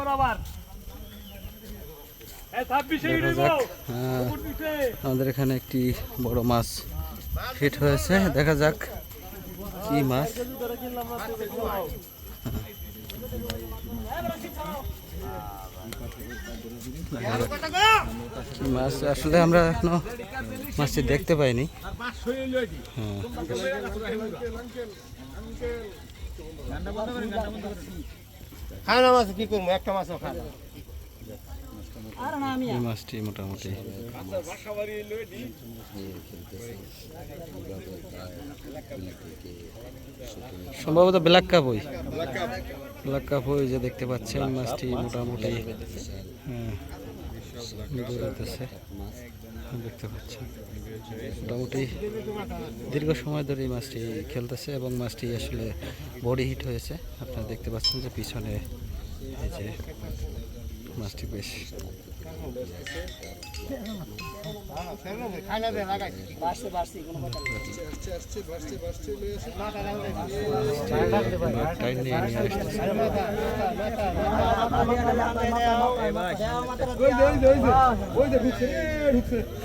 করো আবার। হ্যাঁ, আমাদের এখানে একটি বড় মাছ হিট হয়েছে। দেখা যাক কি মাছ। মাছ? আসলে আমরা এখনও মাছটি দেখতে পাইনি। হ্যাঁ। খায় না মাছ কি করব? একটা মাছও খায় না। এই মাছটি মোটামুটি। সম্ভবত ব্ল্যাক কাপ ওই। ব্ল্যাক কাপ ওই যে দেখতে পাচ্ছেন মাছটি মোটামুটি। হ্যাঁ, দৌড়াতেছে। দেখতে পাচ্ছেন। মোটামুটি দীর্ঘ সময় ধরে এই মাছটি খেলতেছে এবং মাছটি আসলে বডি হিট হয়েছে। আপনারা দেখতে পাচ্ছেন যে পিছনে এই যে মাছটি বেশ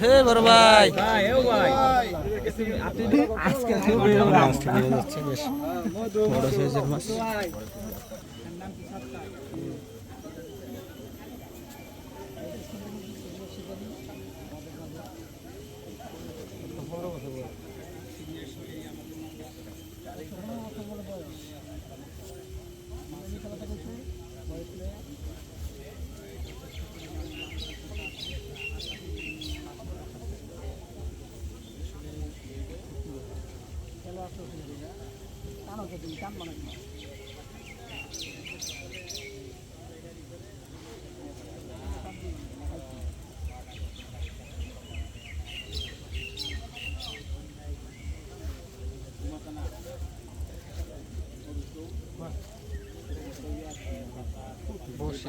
হে বড় ভাই আজকে মাছ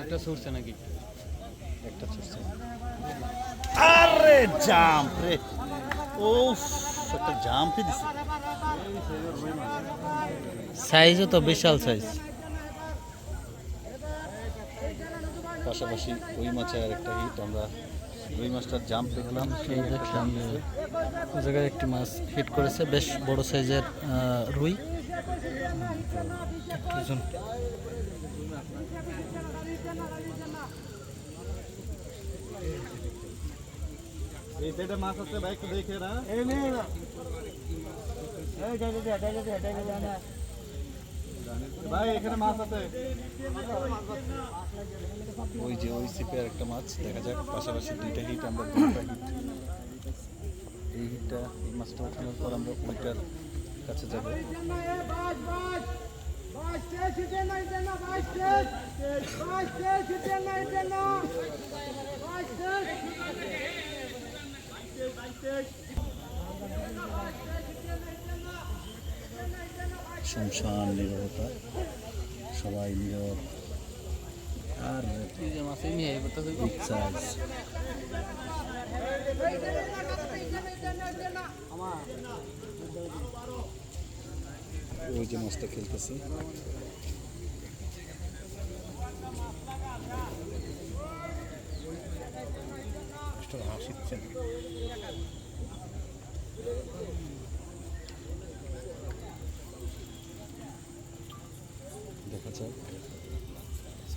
এটা ছুটছে নাকি একটা ছুটছে আরে জাম্প রে ওফ একটা জাম্পই দিছে সাইজও তো বিশাল সাইজ। পাশাপাশি ওই মাছের আর একটা হিট আমরা রুই মাছটার জাম্প দেখলাম এই দেখলাম ওই জায়গায় একটি মাছ হিট করেছে বেশ বড় সাইজের রুই। এই মাছ আছে ভাই একটু দেখে না। ওই যে ওই সিপে একটা মাছ, দেখা যাক, পাশাপাশি দুইটা হিট আমরা দুটা হিট এই হিটটা এই মাছটা ওঠানোর পর আমরা ওইটার কাছে যাব Thank you. শুনশান নীরবতা সবাই নীরব। আর ওই যে মাছটা খেলতেছে। দেখা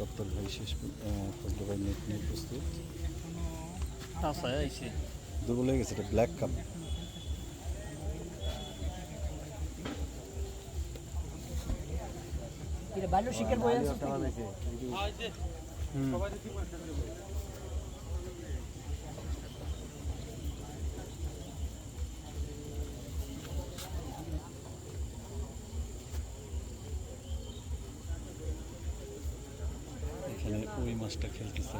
চত্বর ভাই শেষ ফজলু ভাই নেট নিয়ে প্রস্তুত। দুর্বল হয়ে গেছে এটা ব্ল্যাক কাপ এটা বাল্য বই আছে হুম। মাছটা খেলতেছে।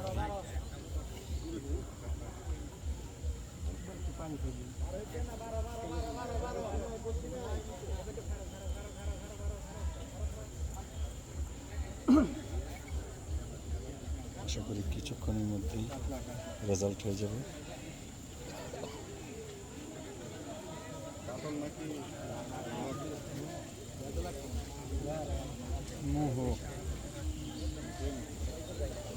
আশা করি কিছুক্ষণের মধ্যেই রেজাল্ট হয়ে যাবে। মোহ।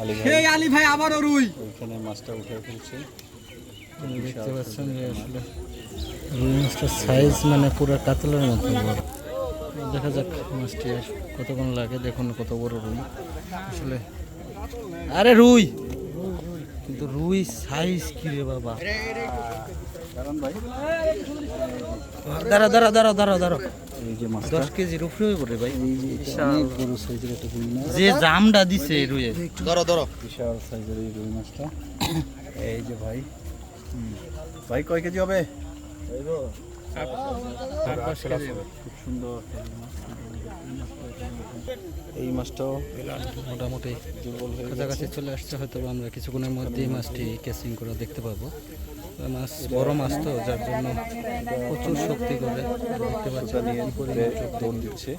আলী আলী ভাই আবারও রুই। ওইখানে মাছটা উঠে ফেলছে। দেখতে পাচ্ছেন যে আসলে রুই মাছটার সাইজ মানে পুরো কাতলের মতো বড়। দেখা যাক মাছটি কতক্ষণ লাগে দেখুন কত বড় রুই। আসলে আরে রুই! কিন্তু রুই সাইজ কি রে বাবা। দাঁড়া দাঁড়া দাঁড়া দাঁড়া দাঁড়া এই দশ কেজির উপরে ভাই। যে জামটা দিছে এই রুইয়ের। বিশাল সাইজের এই রুই মাছটা এই যে ভাই। ভাই কয় কেজি হবে? খুব সুন্দর। এই মাছটাও মোটামুটি কাছাকাছি চলে আসছে হয়তো আমরা কিছুক্ষণের মধ্যেই মাছটি ক্যাচিং করে দেখতে পাবো। মাছ বড় মাছ তো যার জন্য প্রচুর শক্তি করে দেখতে পাচ্ছেন দৌড় দিচ্ছে।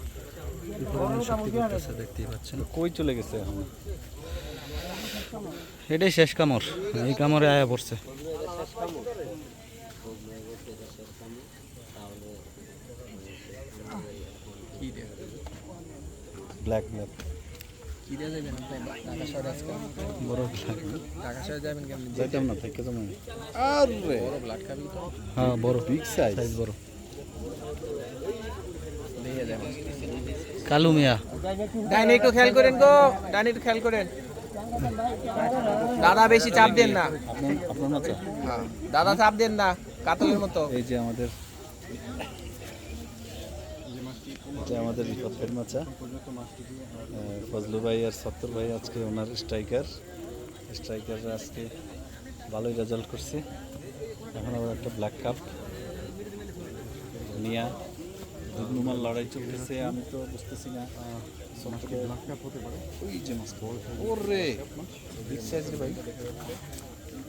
শক্তি করতেছে দেখতেই পাচ্ছেন। কই চলে গেছে এখন? এটাই শেষ কামড় এই কামড়ে আয়া পড়ছে। ব্ল্যাক ব্ল্যাক বড় black। যাইতাম না থেকে তো মনে আরে হ্যাঁ বড়। বিগ সাইজ সাইজ বড়। কালু মিয়া। ডাইনে একটু খেয়াল করেন গো। ডাইনে একটু খেয়াল করেন। দাদা বেশি চাপ দেন না। মাচা দাদা চাপ দেন না কাতলের মতো। এই যে আমাদের এটা আমাদের মাচা। আহ, ফজলু ভাই আর সত্তর ভাই আজকে ওনার স্ট্রাইকার। স্ট্রাইকাররা আজকে ভালোই রেজাল্ট করছে। এখন আবার একটা ব্ল্যাক কাপ নিয়া দুর্নুমার লড়াই চলতেছে আমি তো বুঝতেছি না। ব্ল্যাক কাপ হতে পারে। ওই যে মাছ ওরে! বিগ সাইজের ভাই।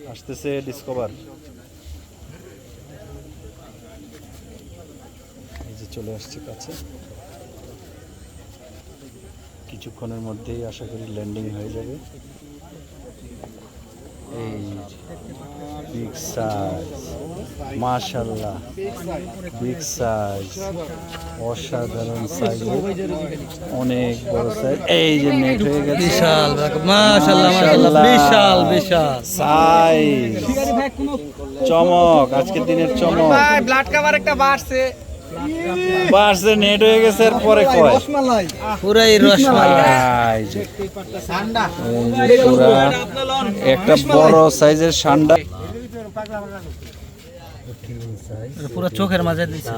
আসতেছে ডিসকভার এই যে চলে আসছে কাছে। কিছুক্ষণের মধ্যেই আশা করি ল্যান্ডিং হয়ে যাবে। এই বিগ সাইজ মাশাল্লাহ বিগ সাইজ অসাধারণ সাইজ অনেক বড় সাইজ এই যে নেট হয়ে গেছে। বিশাল মাশাল্লাহ মাশাল্লাহ বিশাল বিশাল। সাইজ চমক আজকের দিনের চমক। ভাই ব্লাড কাভার একটা বাড়ছে। বাসে নেট হয়ে গেছে এর পরে কয়? পুরাই রসমালাই। একটা বড় সাইজের সান্ডা। পুরো চোখের মাঝে দিছে।